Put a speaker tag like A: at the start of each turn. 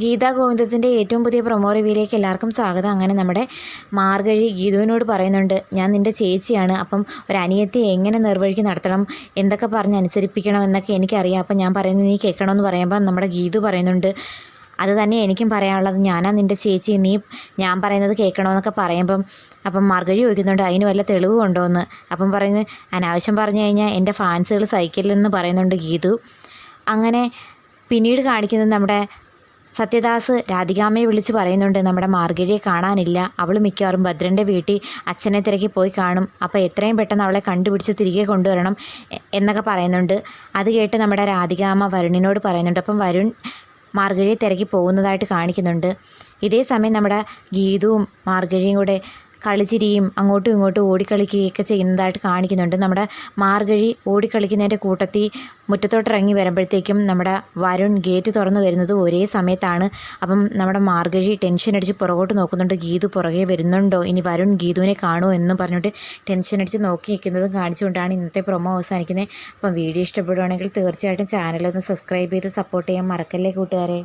A: ഗീതാ ഗോവിന്ദത്തിന്റെ ഏറ്റവും പുതിയ പ്രൊമോ റിവ്യൂയിലേക്ക് എല്ലാവർക്കും സ്വാഗതം. അങ്ങനെ നമ്മുടെ മാർഗഴി ഗീതുവിനോട് പറയുന്നുണ്ട് ഞാൻ നിന്റെ ചേച്ചിയാണ് അപ്പം ഒരു അനിയത്തിയെ എങ്ങനെ നിർവഴിക്ക് നടത്തണം എന്തൊക്കെ പറഞ്ഞ് അനുസരിപ്പിക്കണം എന്നൊക്കെ എനിക്കറിയാം. അപ്പം ഞാൻ പറയുന്നത് നീ കേൾക്കണമെന്ന് പറയുമ്പോൾ നമ്മുടെ ഗീതു പറയുന്നുണ്ട് അത് തന്നെ എനിക്കും പറയാനുള്ളത്. ഞാനാ നിന്റെ ചേച്ചി നീ ഞാൻ പറയുന്നത് കേൾക്കണമെന്നൊക്കെ പറയുമ്പം അപ്പം മാർഗഴി ചോദിക്കുന്നുണ്ട് അതിന് വല്ല തെളിവ് കൊണ്ടുവന്ന്? അപ്പം പറയുന്നത് അനാവശ്യം പറഞ്ഞു കഴിഞ്ഞാൽ എന്റെ ഫാൻസുകൾ സഹിക്കില്ലെന്ന് പറയുന്നുണ്ട് ഗീതു. അങ്ങനെ പിന്നീട് കാണിക്കുന്നത് നമ്മുടെ സത്യദാസ് രാധികാമ്മയെ വിളിച്ച് പറയുന്നുണ്ട് നമ്മുടെ മാർഗരിയെ കാണാനില്ല. അവൾ മിക്കവാറും ഭദ്രന്റെ വീട്ടിൽ അച്ഛനെ തിരക്കി പോയി കാണും. അപ്പോൾ എത്രയും പെട്ടെന്ന് അവളെ കണ്ടുപിടിച്ച് തിരികെ കൊണ്ടുവരണം എന്നൊക്കെ പറയുന്നുണ്ട്. അത് കേട്ട് നമ്മുടെ രാധികാമ്മ വരുണിനോട് പറയുന്നുണ്ട്. അപ്പം വരുൺ മാർഗഴിയെ തിരക്കി പോകുന്നതായിട്ട് കാണിക്കുന്നുണ്ട്. ഇതേ സമയം നമ്മുടെ ഗീതുവും മാർഗഴിയും കൂടെ കളിച്ചിരിയും അങ്ങോട്ടും ഇങ്ങോട്ടും ഓടിക്കളിക്കുകയൊക്കെ ചെയ്യുന്നതായിട്ട് കാണിക്കുന്നുണ്ട്. നമ്മുടെ മാർഗഴി ഓടിക്കളിക്കുന്നതിന്റെ കൂട്ടത്തിൽ മുറ്റത്തോട്ട് ഇറങ്ങി വരുമ്പോഴത്തേക്കും നമ്മുടെ വരുൺ ഗേറ്റ് തുറന്ന് വരുന്നത് ഒരേ സമയത്താണ്. അപ്പം നമ്മുടെ മാർഗഴി ടെൻഷൻ അടിച്ച് പുറകോട്ട് നോക്കുന്നുണ്ട്. ഗീതു പുറകെ വരുന്നുണ്ടോ? ഇനി വരുൺ ഗീതുവിനെ കാണുമോ എന്ന് പറഞ്ഞിട്ട് ടെൻഷൻ അടിച്ച് നോക്കി നിൽക്കുന്നതും കാണിച്ചുകൊണ്ടാണ് ഇന്നത്തെ പ്രൊമോ അവസാനിക്കുന്നത്. അപ്പം വീഡിയോ ഇഷ്ടപ്പെടുവാണെങ്കിൽ തീർച്ചയായിട്ടും ചാനലൊന്ന് സബ്സ്ക്രൈബ് ചെയ്ത് സപ്പോർട്ട് ചെയ്യാൻ മറക്കല്ലേ കൂട്ടുകാരെ.